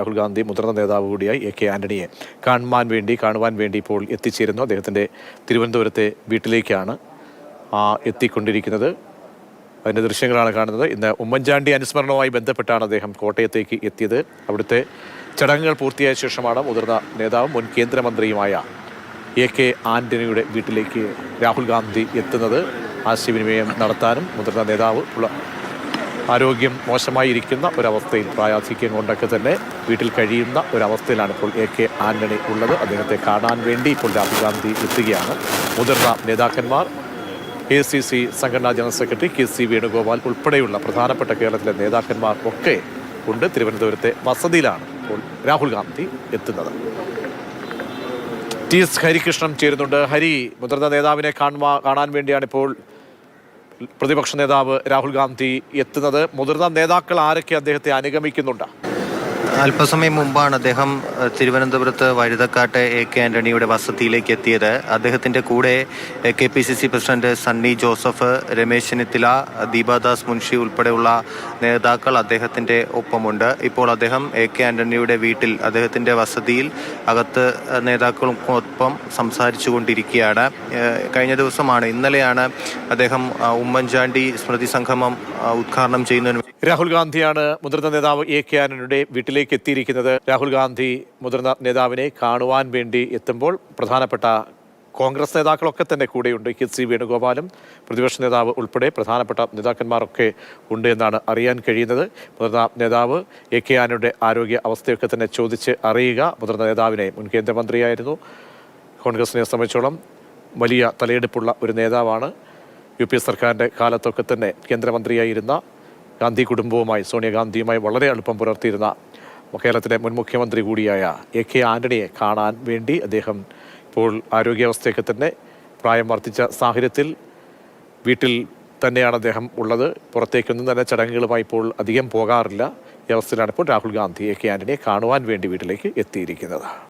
രാഹുൽ ഗാന്ധി മുതിർന്ന നേതാവ് കൂടിയായി എ കെ ആന്റണിയെ കാണുവാൻ വേണ്ടി കാണുവാൻ വേണ്ടി ഇപ്പോൾ എത്തിച്ചേരുന്നു. അദ്ദേഹത്തിന്റെ തിരുവനന്തപുരത്തെ വീട്ടിലേക്കാണ് എത്തിക്കൊണ്ടിരിക്കുന്നത്. അതിന്റെ ദൃശ്യങ്ങളാണ് കാണുന്നത്. ഇന്ന് ഉമ്മൻചാണ്ടി അനുസ്മരണവുമായി ബന്ധപ്പെട്ടാണ് അദ്ദേഹം കോട്ടയത്തേക്ക് എത്തിയത്. അവിടുത്തെ ചടങ്ങുകൾ പൂർത്തിയായ ശേഷമാണ് മുതിർന്ന നേതാവും മുൻ കേന്ദ്രമന്ത്രിയുമായ എ കെ ആന്റണിയുടെ വീട്ടിലേക്ക് രാഹുൽ ഗാന്ധി എത്തുന്നത്. ആശയവിനിമയം നടത്താനും മുതിർന്ന നേതാവ് ആരോഗ്യം മോശമായിരിക്കുന്ന ഒരവസ്ഥയിൽ പ്രായാധിക്യം കൊണ്ടൊക്കെ തന്നെ വീട്ടിൽ കഴിയുന്ന ഒരവസ്ഥയിലാണ് ഇപ്പോൾ എ കെ ആന്റണി ഉള്ളത്. അദ്ദേഹത്തെ കാണാൻ വേണ്ടി ഇപ്പോൾ രാഹുൽ ഗാന്ധി എത്തുകയാണ്. മുതിർന്ന നേതാക്കന്മാർ എ സി സി സംഘടനാ general secretary K C Venugopal ഉൾപ്പെടെയുള്ള പ്രധാനപ്പെട്ട കേരളത്തിലെ നേതാക്കന്മാർ ഒക്കെ ഉണ്ട്. തിരുവനന്തപുരത്തെ വസതിയിലാണ് ഇപ്പോൾ രാഹുൽ ഗാന്ധി എത്തുന്നത്. ടി എസ് ഹരികൃഷ്ണൻ ചേരുന്നുണ്ട്. ഹരി മുതിർന്ന നേതാവിനെ കാണുവാ കാണാൻ വേണ്ടിയാണ് ഇപ്പോൾ പ്രതിപക്ഷ നേതാവ് രാഹുൽ ഗാന്ധി എത്തുന്നത് മുതിർന്ന നേതാക്കൾ ആരൊക്കെ അദ്ദേഹത്തെ അനുഗമിക്കുന്നുണ്ട്? അല്പസമയം മുമ്പാണ് അദ്ദേഹം തിരുവനന്തപുരത്ത് വഴുതക്കാട്ടെ എ കെ ആന്റണിയുടെ വസതിയിലേക്ക് എത്തിയത്. അദ്ദേഹത്തിന്റെ കൂടെ K P C C president Sunny Joseph Ramesh Chennithala Deepa Das Munshi ഉൾപ്പെടെയുള്ള നേതാക്കൾ അദ്ദേഹത്തിന്റെ ഒപ്പമുണ്ട്. ഇപ്പോൾ അദ്ദേഹം എ കെ ആന്റണിയുടെ വീട്ടിൽ അദ്ദേഹത്തിന്റെ വസതിയിൽ അകത്ത് നേതാക്കൾക്കൊപ്പം സംസാരിച്ചു കൊണ്ടിരിക്കുകയാണ് കഴിഞ്ഞ ദിവസമാണ് ഇന്നലെയാണ് അദ്ദേഹം ഉമ്മൻചാണ്ടി സ്മൃതി സംഗമം ഉദ്ഘാടനം ചെയ്യുന്നതിന് രാഹുൽ ഗാന്ധിയാണ് മുതിർന്ന നേതാവ് എ കെ ആന്റണിയുടെ വീട്ടിലേക്ക് എത്തിയിരിക്കുന്നത്. രാഹുൽ ഗാന്ധി മുതിർന്ന നേതാവിനെ കാണുവാൻ വേണ്ടി എത്തുമ്പോൾ പ്രധാനപ്പെട്ട കോൺഗ്രസ് നേതാക്കളൊക്കെ തന്നെ കൂടെയുണ്ട്. കെ സി വേണുഗോപാലും പ്രതിപക്ഷ നേതാവ് ഉൾപ്പെടെ പ്രധാനപ്പെട്ട നേതാക്കന്മാരൊക്കെ ഉണ്ട് എന്നാണ് അറിയാൻ കഴിയുന്നത്. മുതിർന്ന നേതാവ് എ കെ ആനയുടെ ആരോഗ്യ അവസ്ഥയൊക്കെ തന്നെ ചോദിച്ച് അറിയുക. മുതിർന്ന നേതാവിനെ മുൻ കേന്ദ്രമന്ത്രിയായിരുന്നു. കോൺഗ്രസിനെ സംബന്ധിച്ചോളം വലിയ തലയെടുപ്പുള്ള ഒരു നേതാവാണ്. യു പി സർക്കാരിന്റെ കാലത്തൊക്കെ തന്നെ കേന്ദ്രമന്ത്രിയായിരുന്ന ഗാന്ധി കുടുംബവുമായി സോണിയാഗാന്ധിയുമായി വളരെ അടുപ്പം പുലർത്തിയിരുന്ന കേരളത്തിലെ മുൻ മുഖ്യമന്ത്രി കൂടിയായ എ കെ ആന്റണിയെ കാണാൻ വേണ്ടി അദ്ദേഹം ഇപ്പോൾ ആരോഗ്യാവസ്ഥയൊക്കെ തന്നെ പ്രായം വർദ്ധിച്ച സാഹചര്യത്തിൽ വീട്ടിൽ തന്നെയാണ് അദ്ദേഹം ഉള്ളത്. പുറത്തേക്കൊന്നും തന്നെ ചടങ്ങുകളുമായി ഇപ്പോൾ അധികം പോകാറില്ല. ഈ അവസ്ഥയിലാണ് ഇപ്പോൾ രാഹുൽ ഗാന്ധി എ കെ ആന്റണിയെ കാണുവാൻ വേണ്ടി വീട്ടിലേക്ക് എത്തിയിരിക്കുന്നത്.